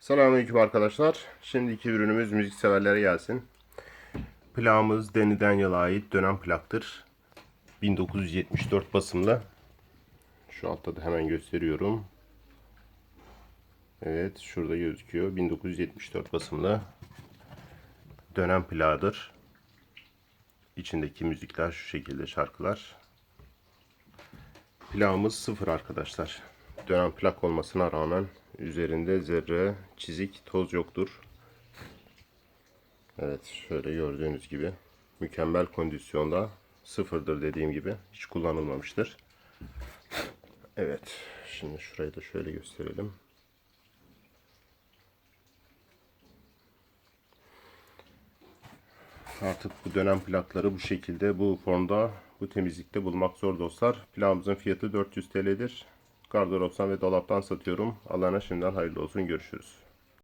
Selamünaleyküm arkadaşlar. Şimdiki ürünümüz müzikseverlere gelsin. Plağımız Danny Daniel'a ait dönem plaktır. 1974 basımlı. Şu altta da hemen gösteriyorum. Evet şurada gözüküyor. 1974 basımlı dönem plağıdır. İçindeki müzikler şu şekilde şarkılar. Plağımız sıfır arkadaşlar. Dönem plak olmasına rağmen üzerinde zerre, çizik, toz yoktur. Evet şöyle gördüğünüz gibi mükemmel kondisyonda sıfırdır dediğim gibi hiç kullanılmamıştır. Evet şimdi şurayı da şöyle gösterelim. Artık bu dönem plakları bu şekilde bu formda bu temizlikte bulmak zor dostlar. Plağımızın fiyatı 400 TL'dir. Gardıroptan ve dolaptan satıyorum. Alana şimdiden hayırlı olsun. Görüşürüz.